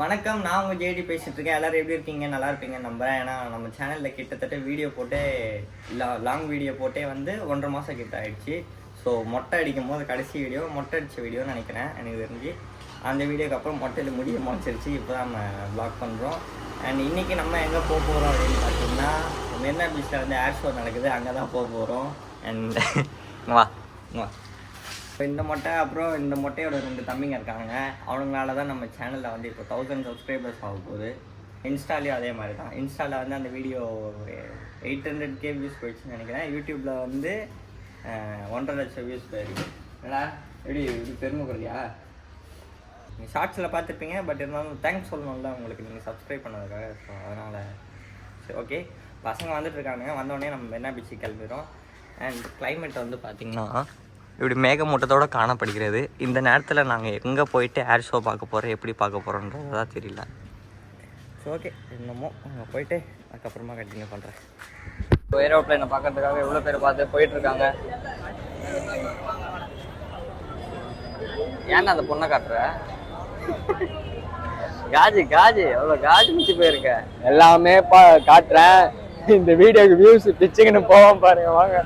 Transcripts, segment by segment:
வணக்கம் நான் உங்கள் ஜேடி பேசிட்டு இருக்கேன். எல்லாரும் எப்படி இருக்கீங்க? நல்லா இருப்பீங்க நம்புறேன். ஏன்னா நம்ம சேனலில் கிட்டத்தட்ட வீடியோ போட்டே லாங் வீடியோ போட்டே வந்து ஒன்றரை மாதம் கிட்ட ஆயிடுச்சு. ஸோ மொட்டை அடிக்கும் போது கடைசி வீடியோ மொட்டை அடித்த வீடியோன்னு நினைக்கிறேன். எனக்கு தெரிஞ்சு அந்த வீடியோக்கு அப்புறம் மொட்டையில் முடிய மாச்சிருச்சு இப்போ தான் நம்ம ப்ளாக் பண்ணுறோம் அண்ட் இன்றைக்கி நம்ம எங்கே போக போகிறோம் அப்படின்னு பார்த்தீங்கன்னா மெரினா பீச்சில் வந்து ஏர் ஷோ நடக்குது அங்கே தான் போக போகிறோம் அண்ட் வா. வா. இப்போ இந்த மொட்டை அப்புறம் இந்த மொட்டையோட ரெண்டு தம்பிங்க இருக்காங்க. அவனுங்களால தான் நம்ம சேனலில் வந்து இப்போ தௌசண்ட் சப்ஸ்கிரைபர்ஸ் ஆக போகுது. இன்ஸ்டாலேயும் அதே மாதிரி தான் இன்ஸ்டாவில் வந்து அந்த video eight hundred K views போயிடுச்சுன்னு நினைக்கிறேன். யூடியூப்பில் வந்து ஒன்றரை லட்சம் வியூஸ் போயிருக்கு. என்னடா? எப்படி இது பெருமை நீங்கள் ஷார்ட்ஸில் பார்த்துருப்பீங்க பட் இருந்தாலும் தேங்க்ஸ் சொல்லணும்ல உங்களுக்கு. நீங்கள் சப்ஸ்கிரைப் பண்ணதுக்காக ஸோ அதனால் சரி ஓகே பசங்க வந்துட்டு இருக்காங்க வந்தோடனே நம்ம என்ன பீச்சு கிளம்பிடுறோம். அண்ட் கிளைமேட் வந்து பார்த்திங்கன்னா இப்படி மேகமூட்டத்தோடு காணப்படுகிறது. இந்த நேரத்தில் நாங்கள் எங்கே போயிட்டு ஏர் ஷோ பார்க்க போகிறோம் எப்படி பார்க்க போகிறோன்றது தான் தெரியல. ஸோ ஓகே என்னமோ அங்கே போயிட்டு அதுக்கப்புறமா கண்டினியூ பண்ணுறேன் இப்போ ஏரோப்ளைனை பார்க்கறதுக்காக எவ்வளோ பேர் பார்த்து போயிட்டுருக்காங்க? ஏன்னா அந்த பொண்ணை காட்டுற? காஜி காஜி எவ்வளோ காஜி மிச்சு போயிருக்க? எல்லாமே பா காட்டுறேன். இந்த வீடியோக்கு வியூஸ் பிச்சுக்கின்னு போவோம் பாருங்க வாங்க.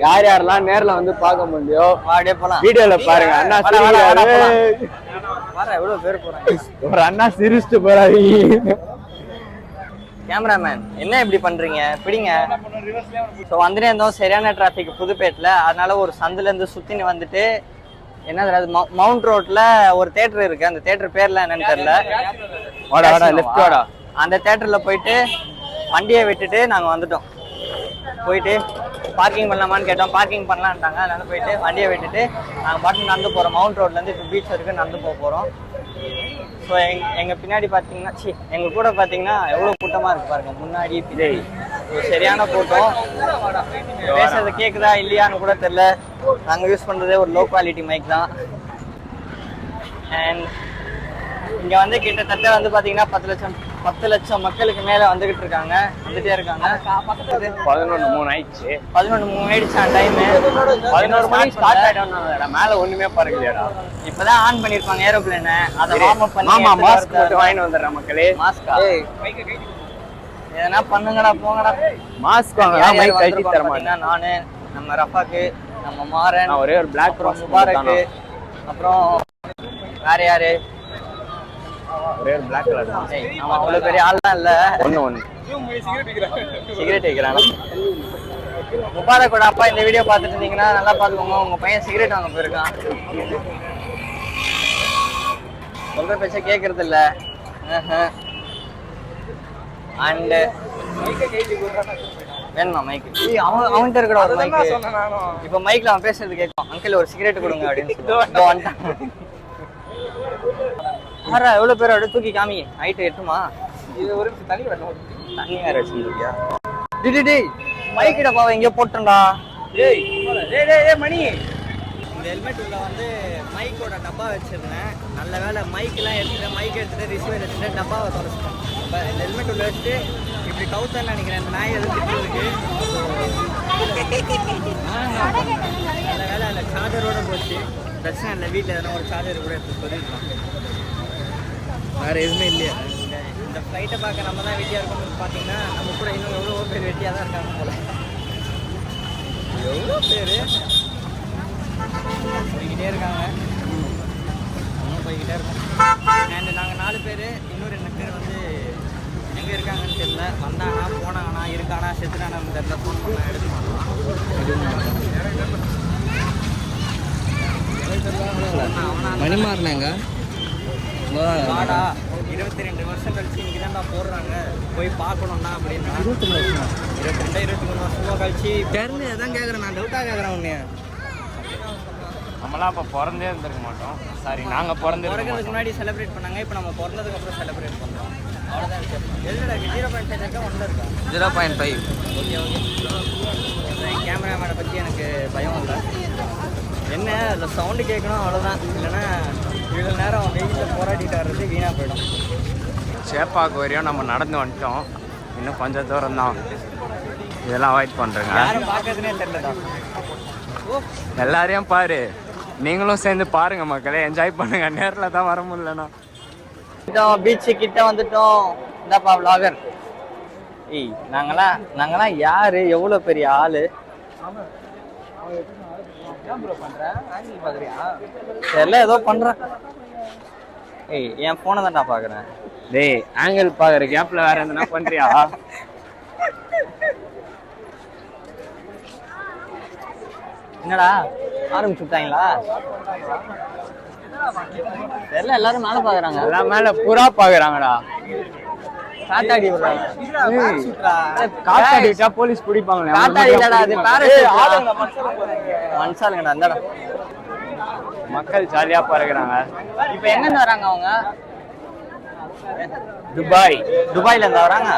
யார் யாரெல்லாம் நேர்ல வந்து பார்க்க முடியோ அப்படியே போகலாம் வீடியோல பாருங்க. அண்ணா வாடா, வாடா, வாடா, சிரிக்கிறாரு. வர எவ்வளோ பேர் போகிறாங்க ஒரு அண்ணா சிரிச்சுட்டு போறாரு. கேமராமேன் என்ன இப்படி பண்றீங்க? பிடிங்க. ஸோ வந்துட்டே இருந்தோம் சரியான டிராஃபிக் புதுப்பேட்டில் அதனால ஒரு சந்துலேருந்து சுற்றின்னு வந்துட்டு என்னது அது மவு- மவுண்ட் ரோட்ல ஒரு தேட்டர் இருக்கு. அந்த தேட்டர் பேர்ல என்னன்னு தெரியல. வாடா வாடா லெஃப்ட் வாடா. அந்த தேட்டர்ல போயிட்டு வண்டியை விட்டுட்டு நாங்க வந்துட்டோம். போயிட்டு பார்க்கிங் பண்ணலாமான்னு கேட்டோம். பார்க்கிங் பண்ணலான்ட்டாங்க அதனால போயிட்டு வண்டியை விட்டுட்டு நாங்கள் பாட்டு நடந்து போகிறோம் மவுண்ட் ரோட்லேருந்து இப்போ பீச் வரைக்கும் நடந்து போக போகிறோம் ஸோ எங் எங்கள் பின்னாடி பார்த்தீங்கன்னா சி எங்கள் கூட பார்த்தீங்கன்னா எவ்வளோ கூட்டமாக இருக்கு பாருங்க. முன்னாடி பின்னாடி. சரியான கூட்டம். பேசுறது கேட்குதா இல்லையான்னு கூட தெரில நாங்கள் யூஸ் பண்ணுறதே ஒரு லோ குவாலிட்டி மைக் தான். அண்ட் இங்கே வந்து கிட்டத்தட்ட வந்து பார்த்தீங்கன்னா பத்து லட்சம் பத்து லட்சம் மக்களுக்கு மேலே வந்துகிட்டு இருக்காங்க வந்துட்டே இருக்காங்க. பதினொன்று மூணு ஆயிடுச்சு. பதினொன்று மூணு ஆயிடுச்சு டைமு பதினோரு மணிக்கு ஸ்டார்ட் ஆயிடும் மேல ஒண்ணுமே பறக்கலையாடா. இப்பதான் ஆன் பண்ணிருப்பாங்க ஏரோப்ளேனை அதை வார்ம் அப் பண்ணி எடுத்துட்டு மாஸ்க் மட்டும் வாங்கிட்டு வந்துடுறேன் மக்களே. மாஸ்கா எதனா பண்ணுங்கடா போங்கடா. மாஸ்க் வாங்க யார் யார் மைக் கட்டி தர மாட்டேன். நானு நம்ம ரஃபாக்கு நம்ம மாறன் ஒரே ஒரு பிளாக் முபாரக்கு அப்புறம் வேற யாரு? ஒரே ஒரு பிளாக் கலர் தான். அவன் அவ்வளவு பெரிய ஆள்லாம் இல்ல. ஒண்ணு ஒண்ணு. சிகரெட் வைக்கிறான். முபாரக்கோட அப்பா இந்த வீடியோ பார்த்துட்டு இருந்தீங்கன்னா நல்லா பார்த்துக்கோங்க. உங்க பையன் சிகரெட் வாங்க போயிருக்கான். சொல்ற பேச்ச கேட்கறது இல்ல. அண்ட் வேணுமா மைக் அவன் அவன்கிட்ட இருக்கடா ஒரு மைக் இப்போ மைக்ல அவன் பேசுறது கேட்கும். அங்கிள் ஒரு சிகரெட் கொடுங்க அப்படின்னு சொல்லுவான். ஆறா எவ்வளவு பேர் அப்படியே தூக்கி காமி ஹைட் எட்டுமா? இது ஒரு தனி வரணும். தண்ணி வேற வச்சிருக்கியா டேய் டேய், டேய். மைக்கிட்ட பாவ எங்க போட்டேன்டா டேய். டேய் டேய் மணி. இந்த ஹெல்மெட் உள்ள வந்து மைக்கோட டப்பா வச்சிருந்தேன். நல்ல வேலை மைக்கெல்லாம் எடுத்துட்டு மைக் எடுத்துட்டு ரிசீவர் எடுத்துட்டு டப்பாவை தொடச்சிட்டேன் இப்போ இந்த ஹெல்மெட் உள்ள வச்சுட்டு இப்படி கவுத்தன்னு நினைக்கிறேன். இந்த நாய் எதுவும் திட்டுறதுக்கு நல்ல வேலை இல்லை சார்ஜரோட போச்சு. பிரச்சனை இல்லை வீட்டில் எதனா ஒரு சார்ஜர் கூட எடுத்து சொல்லிருக்கலாம் வேற எதுவுமே இல்லையா. இந்த இந்த ஃப்ளைட்டை பார்க்க நம்ம தான் வெட்டியாக இருக்கோம்னு பார்த்தீங்கன்னா நம்ம கூட இன்னும் எவ்வளோ பேர் வெட்டியாக தான் இருக்காங்க போல. எவ்வளோ பேர்? போய்கிட்டே இருக்காங்க. இன்னும் போய்கிட்டே இருக்கோம். அண்ட் நாங்கள் நாலு பேர் இன்னும் ரெண்டு பேர் வந்து எங்கே இருக்காங்கன்னு தெரியல. வந்தாங்கன்னா போனாங்கன்னா இருக்கானா செத்துனானான்னு தெரியல. ஃபோன் பண்ணால் எடுக்க மாட்டான் மணிமாறனங்க வாடா இருபத்தி ரெண்டு வருஷம் கழிச்சு இன்னைக்கு போடுறாங்க. போய் பார்க்கணும்டா அப்படின்னா. இருபத்தி ரெண்டு இருபத்தி மூணு வருஷமா கழிச்சு தெரியல அதான் கேட்குறேன் நான் டவுட்டாக கேட்குறேன் உன்னைய. நம்மளாம் அப்ப பிறந்தே இருந்திருக்க மாட்டோம். சாரி நாங்க பிறந்தே பிறக்கிறதுக்கு முன்னாடி செலிப்ரேட் பண்ணாங்க இப்போ நம்ம பிறந்ததுக்கு அப்புறம் செலிப்ரேட் பண்ணுறோம் அவ்வளோதான் ஜீரோ பாயிண்ட் ஃபைவ் இருக்கா ஒன்றில் இருக்கா? Zero point five okay okay கேமராமேனை பற்றி எனக்கு பயம் இல்லை. என்ன அதில் சவுண்டு கேட்கணும் அவ்வளோதான் இல்லைன்னா இவ்வளோ நேரம் வெயிலில் போராடிட்டு வர்றது வீணாக போயிடும். சேப்பாக்கு வரையும் நம்ம நடந்து வந்துட்டோம். இன்னும் கொஞ்சம் தூரம் தான். இதெல்லாம் அவாய்ட் பண்றேங்க. யாரும் பார்க்கறதுனே தெரியலடா. ஓ. எல்லாரையும் பாரு. நீங்களும் சேர்ந்து பாருங்க மக்களே. என்ஜாய் பண்ணுங்க. நேரில் தான் வர முடியலண்ணா. பீச்சு கிட்ட வந்துட்டோம். இந்தாப்பா vlogger. ஏய் நாங்களாம் நாங்களாம் யாரு? எவ்வளவு பெரிய ஆளு? தெரியல ஏதோ பண்றேன். ஏய் என் போனை தான்டா பாக்குறேன். டேய் ஆங்கிள் பாக்குற கேப்ல வேற எதுனா பண்றியா? என்னடா ஆரம்பிச்சு விட்டாங்களா? தெரியல எல்லாரும் மேல பாக்குறாங்க. எல்லாம் மேல புறா பாக்குறாங்கடா. காத்தாடி விடுறாங்க காத்தாடி விட்டா போலீஸ் பிடிப்பாங்களே காத்தாடி இல்லடா அது பாரஸ் மனுஷாலுங்கடா இந்தடா. மக்கள் ஜாலியா பறக்குறாங்க. இப்போ எங்க இருந்து வராங்க அவங்க? துபாய். துபாயில இருந்து வராங்க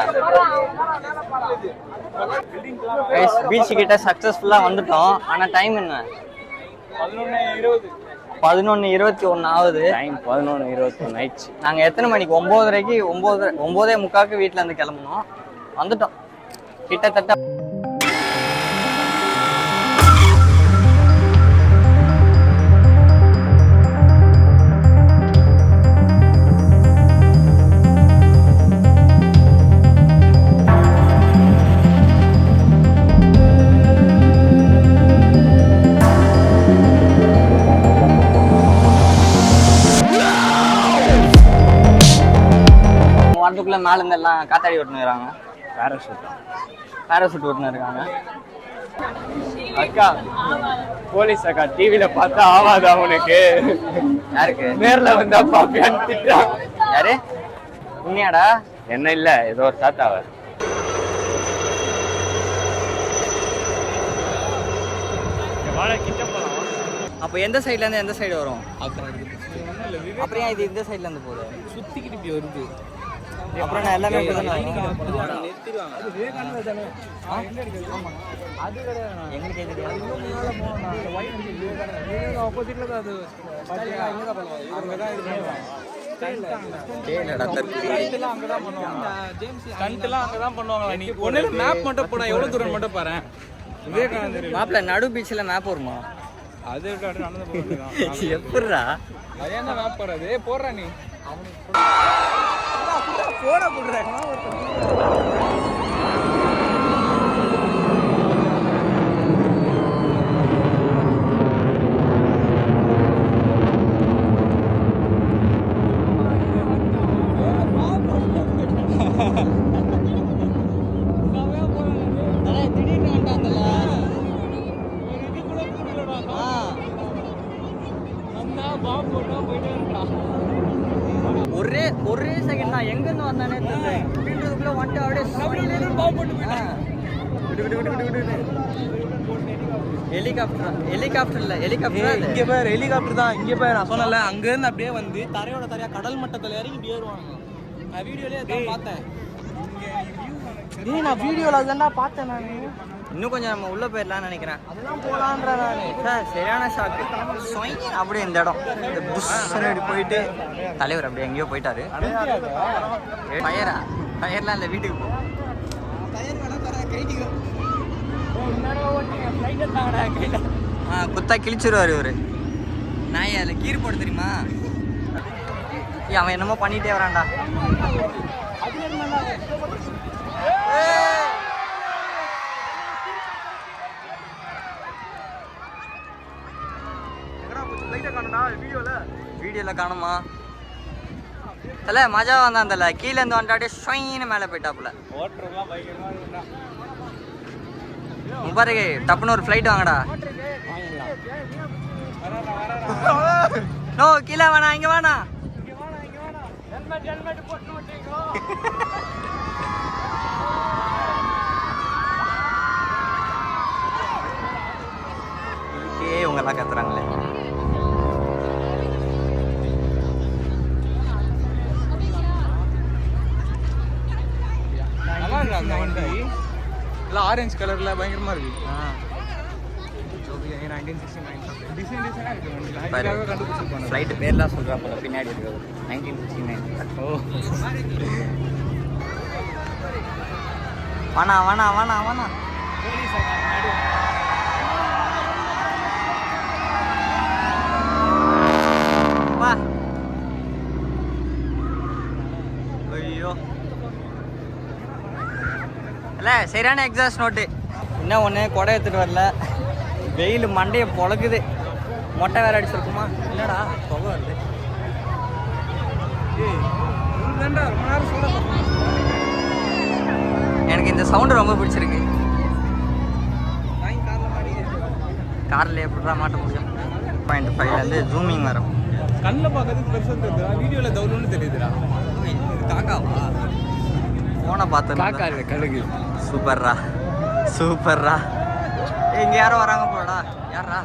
பீச் கிட்ட சக்சஸ்ஃபுல்லா வந்துட்டோம். ஆனா டைம் என்ன? பதினொன்னு இருபத்தி ஒன்னு ஆகுது. டைம் பதினொன்று இருபத்தொன்னு ஆயிடுச்சு நாங்க எத்தனை மணிக்கு? ஒன்பதரைக்கு ஒன்பது ஒன்பதே முக்காக்கு வீட்ல இருந்து கிளம்பணும் வந்துட்டோம். கிட்டத்தட்ட வரதுக்குள்ள மேல இருந்து எல்லாம் காத்தாடி ஓட்டுனுறாங்க பேராஷூட் பேராசூட் ஓட்டுனு இருக்காங்க அக்கா போலீஸ் அக்கா டிவில பார்த்தா ஆவாதா உனக்கு? யாருக்கு? நேர்ல வந்தா பாப்பியான்னு திட்டுறான் யாரு? உண்மையாடா? என்ன இல்ல ஏதோ ஒரு தாத்தாவ. அப்போ எந்த சைடுல இருந்து எந்த சைடு வரும்? அப்புறம் இது இந்த சைடுல இருந்து போகுது? சுத்திக்கிட்டு இப்படி வருது. அப்புறம் நான் எல்லாமே மேப் மட்டும் போடா எவ்வளவு தூரம் மட்டும் பாரு விவேகானந்தர் மாப்பிள்ள நடு பீச்சில் மேப் வருமா? அது எப்படி நடந்து போறான் எப்படிடா? அது என்ன மேப் போறது போடுறா நீ. போட போடுறேன் ஒரே ஒரே செகண்ட் நான் எங்க இருந்து வந்தானே தெரியல இப்படின்றதுக்குள்ள வந்துட்டு அப்படியே ஹெலிகாப்டர் ஹெலிகாப்டர் இங்க பாரு ஹெலிகாப்டர் தான். இங்க பாரு நான் சொன்னல அங்க இருந்து அப்படியே வந்து தரையோட தரையா கடல் மட்டத்துல இறங்கி இப்படி ஏறுவாங்க நான் வீடியோலயே அதான் பார்த்தேன். டேய் நான் வீடியோல அதான்டா பார்த்தேன் நான். இன்னும் கொஞ்சம் நம்ம உள்ள போயிடலாம்னு நினைக்கிறேன். அதெல்லாம் போலான்ற நானு. சார் சரியான ஷாக்கு அப்படியே இந்த இடம். இந்த புஷ்ஷுன்னு இப்படி போயிட்டு தலைவர் அப்படியே எங்கேயோ போயிட்டாரு. டயரா டயர்லாம் இல்லை வீட்டுக்கு போ. ஆ குத்தா கிழிச்சிருவார் இவர். நாய் அதில் கீர் போட தெரியுமா? ஏய், அவன் என்னமோ பண்ணிட்டே வரான்டா. வீடியோவில் வீடியோல காணுமா? தல மஜா வந்தான் தல. கீழே இருந்து வந்துட்டு ஷொயின்னு மேலே போயிட்டாப்புல. ஓட்டுறதுலாம் பயங்கரமா டப்புன்னு ஒரு ஃப்ளைட் வாங்கடா. நோ கீழே வேணா இங்க வேணா ஏ உங்கெல்லாம் கத்துறாங்களே. நல்லா இருக்கா அந்த வண்டி? எல்லாம் ஆரஞ்சு கலர்ல பயங்கரமா இருக்கு. டிசைன் டிசைனா இருக்கு. வண்டி அதுக்காக கண்டுபிடிச்சிருப்பாங்க ஃப்ளைட்டு பேர்லாம் சொல்கிறாப்புல பின்னாடி இருக்கிறது. நைன்டீன் சிக்ஸ்டி நைன் ஓ வேணா வேணா வேணா வேணா வா ஐயோ இல்லை சரியான எக்ஸாஸ்ட் நோட்டு இன்னும் ஒன்று குடை எடுத்துகிட்டு வரல. வெயில் மண்டையை பொழக்குது. மொட்டை வேற அடிச்சிருக்குமா? என்னடா புகை வருது. எனக்கு இந்த சவுண்டு ரொம்ப பிடிச்சிருக்கு. காரில் எப்படிடா மாட்ட முடியும். பாயிண்ட் ஃபைவ்லேருந்து ஜூமிங் வரும். கண்ணில் பார்க்கறதுக்கு பெருசாக தெரியுதுடா. வீடியோவில் தவுலுன்னு தெரியுதுடா. காக்காவா? ஃபோனை பார்த்து இல்லை கழுகு. சூப்பர்ரா. சூப்பர்ரா. இங்கே யாரோ வராங்க போலடா. யாரா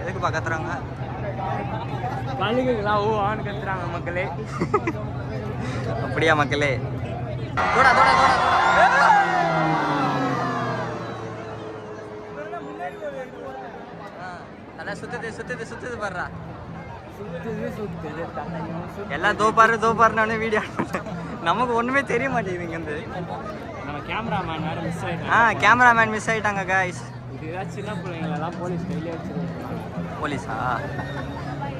எதுக்கு பார்க்கறாங்க கழுகுங்களா ஓ ஆண் கத்துறாங்க மக்களே. அப்படியா மக்களே? தோடா தோடா சுத்துது சுத்துது சுத்துது சுத்து எல்லாம் தோப்பாரு தோப்பாருன்னு வீடியோ நமக்கு ஒண்ணுமே தெரிய மாட்டேங்குது இங்கேருந்து. நம்ம ஆ கேமராமேன் மிஸ் ஆயிட்டாங்க காய்ஸ் போலீஸ் கையிலே வச்சிருக்காங்க. போலீஸா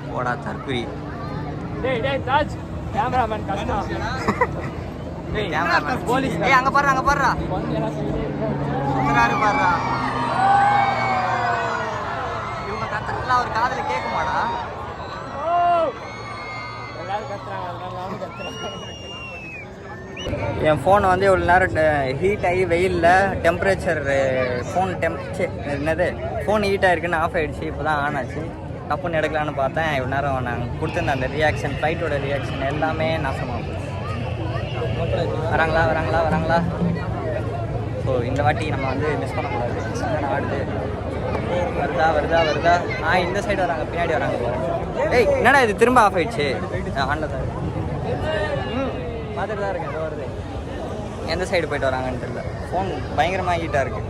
போடா தற்குறி டேய் டேய் தாஜ். கேமராமேன் கஷ்டம். டேய் கேமராமேன் போலீஸ் ஏய் அங்க பாரு அங்க பாருடா. சுத்தராரு பாருடா. இவங்க கத்துறதுலாம் ஒரு காதுல கேட்குமாடா ஓ! எல்லாரும் கத்துறாங்க அதனால நானும் கத்துறேன் என் ஃபோனை வந்து இவ்வளோ நேரம் ஹீட் ஆகி வெயிலில் டெம்பரேச்சர் ஃபோன் டெம் என்னது? ஃபோன் ஹீட் ஆகிருக்குன்னு ஆஃப் ஆகிடுச்சு இப்போ தான் ஆன் ஆச்சு. தப்புன்னு எடுக்கலான்னு பார்த்தேன். இவ்வளோ நேரம் நாங்கள் கொடுத்துருந்த அந்த ரியாக்ஷன் ஃப்ளைட்டோட ரியாக்ஷன் எல்லாமே நாசமாக போச்சு. வராங்களா வராங்களா வராங்களா? ஸோ இந்த வாட்டி நம்ம வந்து மிஸ் பண்ணக்கூடாது. என்னடா ஆடுது. வருதா வருதா வருதா? ஆ இந்த சைடு வராங்க பின்னாடி வராங்க ஏய் என்னடா இது? திரும்ப ஆஃப் ஆயிடுச்சு. ஆனில் பார்த்துட்டு தான் இருக்கேன் வருது. எந்த சைடு போயிட்டு வராங்கன்னு தெரியல. ஃபோன் பயங்கரமாக ஹீட்டாக இருக்கு.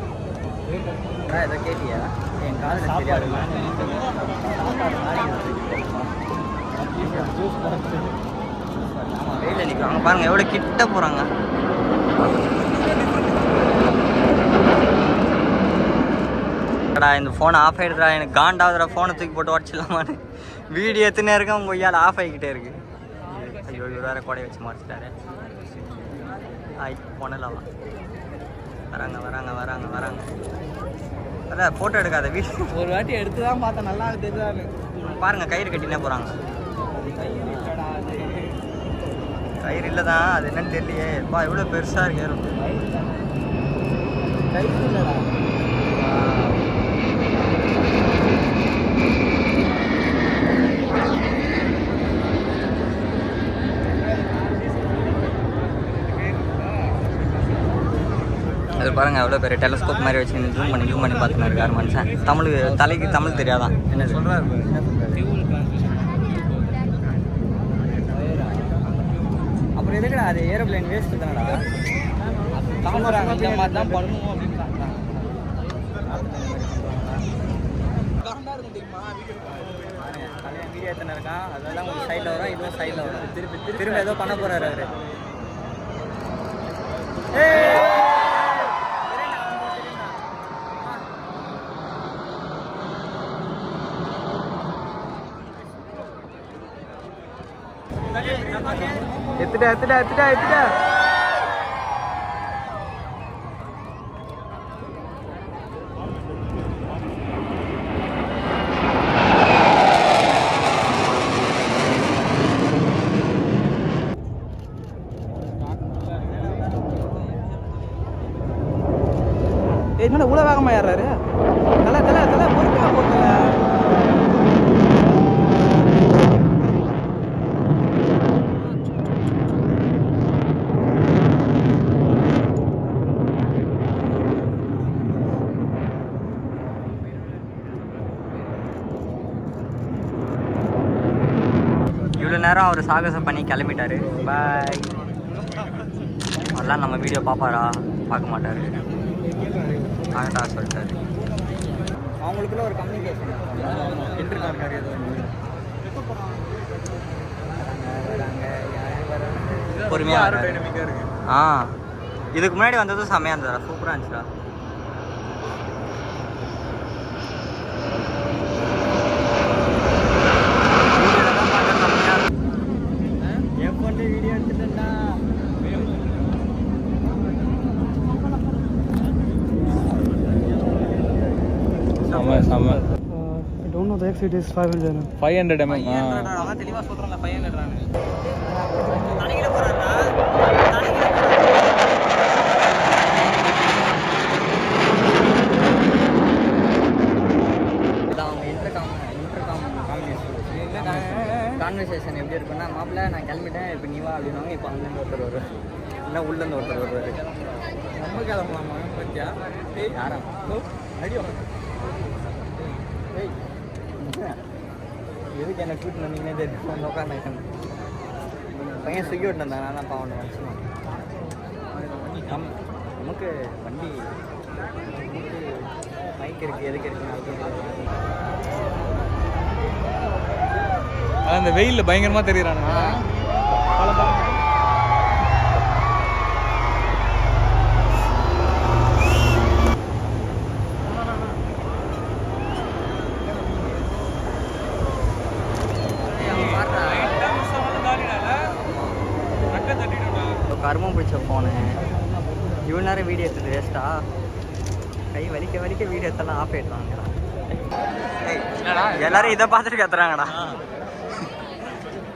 அதான் இதை கேட்டியா? என் காதில் தெரியாது ஆமாம் வெயிலில் நிற்கிறாங்க பாருங்க எவ்வளோ கிட்ட போகிறாங்க டா இந்த ஃபோன் ஆஃப் ஆகிடுறா எனக்கு காண்டாவதுடா. ஃபோனை தூக்கி போட்டு உடச்சிடலாமான்னு. வீடியோ எத்தனை இருக்கா உங்கள் ஐயால் ஆஃப் ஆகிக்கிட்டே இருக்கு. ஐயோ இவர் வேறு கொடை வச்சு மறைச்சிட்டாரு. ஆய் போனலாம் வராங்க வராங்க வராங்க வராங்க. அதான் ஃபோட்டோ எடுக்காத வீடியோ ஒரு வாட்டி எடுத்து தான் பார்த்தேன் நல்லா தெரியுதான்னு பாருங்க கயிறு கட்டினே போகிறாங்க கயிறு இல்லை தான் அது என்னன்னு தெரியலையே. பா எவ்வளோ பெருசாக இருக்கு ஏரோப்ளேன். அது பாருங்க அவ்வளோ பெரிய டெலஸ்கோப் மாதிரி வச்சு ஜூம் பண்ணி ஜூம் பண்ணி பார்த்துன்னு இருக்காரு மனுஷன். தமிழ் தலைக்கு தமிழ் தெரியாதான் என்ன சொல்கிறாரு அப்புறம் எதுக்குடா அது ஏரோப்ளைன் வேஸ்ட் தானடா? தாமரை அந்த மாதிரி தான் பண்ணணும் அப்படின்னு வீடியோ எத்தனை இருக்கான் அதெல்லாம் உங்களுக்கு சைடில் வரும் இதுவும் சைடில் வரும். திருப்பி திரும்ப ஏதோ பண்ண போறாரு அவரு. எத்துடா എത്തിടാ എത്തിടാ എത്തിടാ എത്തിടാ நேரம் அவர் சாகசம் பண்ணி கிளம்பிட்டாரு. பாய் அதெல்லாம் நம்ம வீடியோ பார்ப்பாரா? பார்க்க மாட்டாரு. ஆகட்டா சொல்லிட்டாரு. அவங்களுக்குள்ள ஒரு கம்யூனிகேஷன் பொறுமையாக. ஆ. இதுக்கு முன்னாடி வந்ததும் செம்மையாக இருந்ததா சூப்பராக இருந்துச்சுடா என் பொண்ணு வீடியோ எடுத்துட்டேன்டா செம்ம The exit is 500 mm. Five hundred MM அவன் தெளிவாக சொல்கிறான்ல ஃபைவ் ஹண்ட்ரட் கான்வர்சேஷன் எப்படி இருக்குன்னா மாப்பிள்ள நான் கிளம்பிட்டேன் இப்போ நீ வா அப்படின்னாங்க இப்போ அங்கேருந்து ஒருத்தர் வருவார். இல்லை உள்ளேருந்து ஒருத்தர் வருவார். நம்ம கிளம்பலாமா? பத்தியா? யாரா அடியோ ஏய் எதுக்கு என்ன வந்து உட்காந்து பையன் சுகி விட்டு வந்தான் நான் பாவம் வச்சுருவேன் நம் நமக்கு வண்டி மைக் இருக்குது எதுக்கு இருக்குன்னு அதான் இந்த வெயில்ல பயங்கரமா தெரியறானுங்க பிடிச்ச ஃபோனு இவ்வளோ நேரம் வீடியோ எடுத்தது வேஸ்ட்டா கை வலிக்க வலிக்க வீடியோ எடுத்தெல்லாம் ஆஃப் ஆயிடுறாங்கடா எல்லாரும் இதை பார்த்துட்டு கத்துறாங்கடா.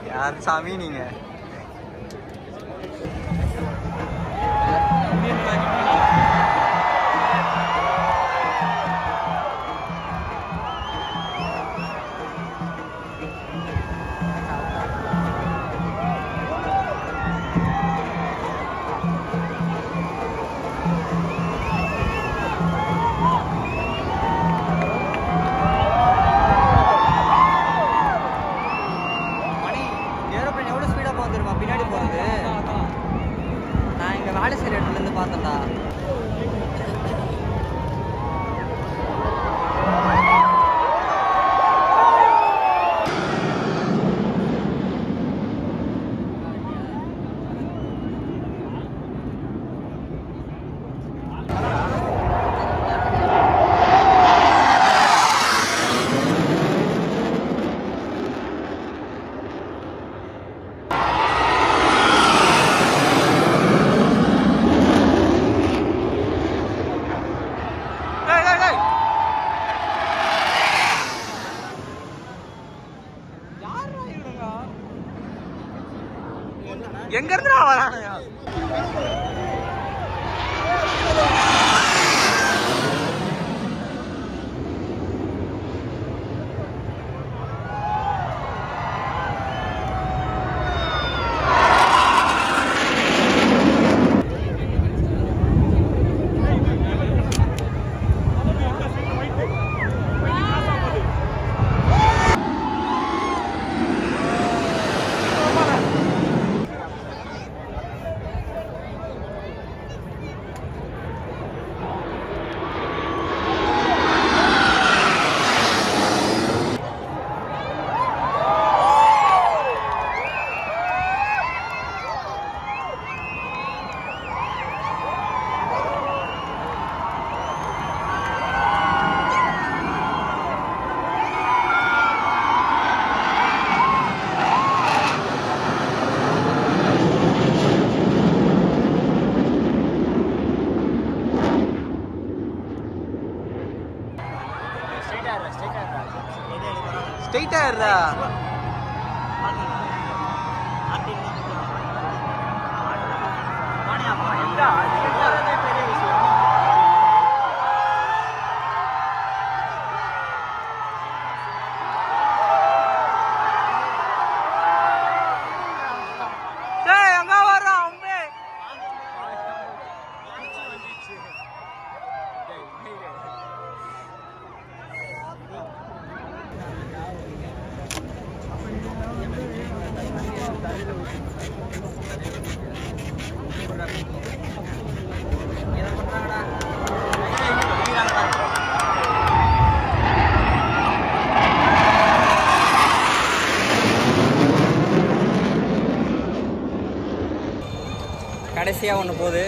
யார் சாமி நீங்க? கடைசியாக ஒன்று போகுது.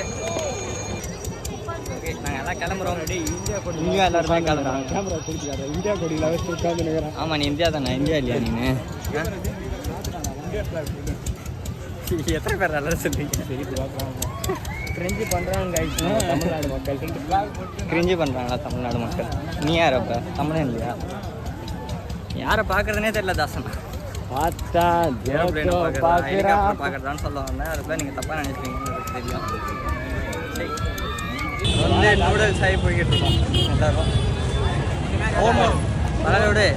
கிளம்புறோம். இந்தியா இந்தியா எல்லாருமே கேமரா இந்தியா கொடியில் வச்சு உட்காந்து நிற்கிறேன் ஆமாம் நீ இந்தியா தானே? இந்தியா இல்லையா நீனு? எத்தனை பேர் நல்லா சரி கிரிஞ்சு பண்ணுறாங்க தமிழ்நாடு மக்கள். கிரிஞ்சு பண்ணுறாங்களா தமிழ்நாடு மக்கள்? நீ யார் அப்போ? தமிழன் இல்லையா? யாரை பார்க்குறதுனே தெரியல தாசன். பார்த்தா ஏரோப்ளேனை ஜோக்கோ பார்க்குறதா? பார்க்குறா. ஹெலிகாப்டர் பார்க்குறதான்னு சொல்ல வந்தேன். அதுக்குள்ள நீங்கள் தப்பாக நினைப்பீங்கன்னு தெரியும். வந்து நூடுல்ஸ் ஆகி போய்கிட்டு இருக்கோம். எல்லாரும். போகும்போது பரவாயில்ல விடு.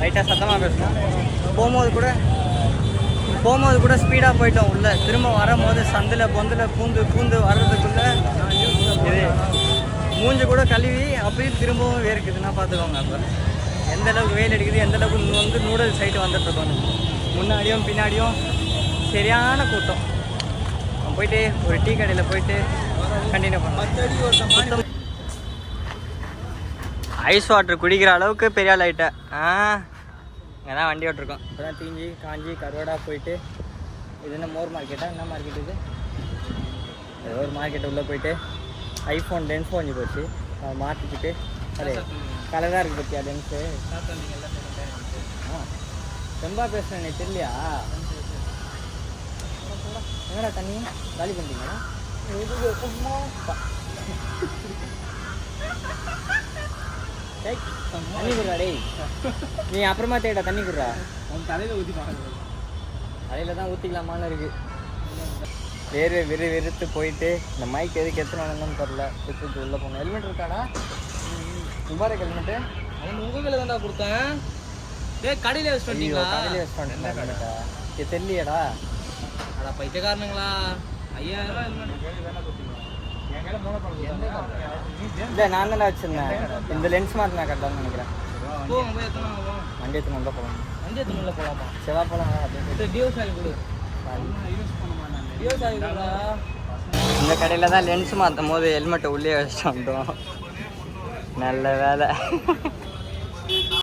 லைட்டாக சத்தமாக பேசணும் போகும்போது கூட போகும்போது கூட ஸ்பீடாக போயிட்டோம் உள்ள. திரும்ப வரும்போது சந்தில் பொந்தில் பூந்து பூந்து வர்றதுக்குள்ள இது மூஞ்சி கூட கழுவி அப்படியே திரும்பவும் வேர்க்குதுன்னா பார்த்துக்கோங்க அப்போ. எந்த அளவுக்கு வெயில் அடிக்குது எந்த அளவுக்கு வந்து நூடுல்ஸ் சைட்டு வந்துட்டு இருக்கோம் முன்னாடியும் பின்னாடியும் சரியான கூட்டம். போயிட்டு ஒரு டீ கடையில் போயிட்டு கண்டினியூ பண்ணலாம். ஐஸ் வாட்டர் குடிக்கிற அளவுக்கு பெரிய ஆள் ஆகிட்டேன் ஆ இங்கே தான் வண்டி ஓட்டிருக்கோம். இப்போ தான் தீஞ்சி காஞ்சி கருவாடா போயிட்டு இது என்ன மோர் மார்க்கெட்டா என்ன மார்க்கெட் இது? ஏதோ ஒரு மார்க்கெட் உள்ளே போயிட்டு ஐஃபோன் லென்ஸ் வாங்கி போச்சு. அதை மாற்றிக்கிட்டு அது கலராக இருக்குது பற்றியா லென்ஸு ஆ. ரொம்ப பேசுகிறேன் எனக்கு தெரியலையா? என்னடா தண்ணி காலி பண்ணிட்டீங்களா? டேய், தண்ணி குடுறா டேய். நீ அப்புறமா தேடா தண்ணி குடுறா. அவன் தலையில் ஊற்றி பார்க்கறது தலையில தான் ஊற்றிக்கலாமான்னு இருக்கு. வேறு வெறு வெறுத்து போயிட்டு இந்த மைக் எதுக்கு எத்தனை வந்தோம்னு தெரில சுற்றுட்டு உள்ளே போகணும். ஹெல்மெட் இருக்காடா? முபாரக் ஹெல்மெட்டு அவன் உங்க கையில தான்டா கொடுத்தேன். டேய் கடையில ஐயோ வந்தீங்களா கடையிலே ஹெல்மெட்டா இது தெரியலையேடா. அட பைத்தியக்காரனுங்களா? ஐயாயிரம் ரூபாய் இல்லை நான் தானே வச்சுருந்தேன். இந்த லென்ஸ் மாதிரி நான் கரெக்டாக நினைக்கிறேன். போய் எத்தனை வண்டி எடுத்து நல்லா போகலாம்? அஞ்சு தமிழ்ல போலாமா செவ்வா போகலாம் அப்படின்னு டியோ கொடு. டியோ கொடுடா. இந்த கடையில் தான் லென்ஸ் மாற்றும் போது ஹெல்மெட்டை உள்ளே வச்சுட்டு வந்துட்டோம். நல்ல வேலை.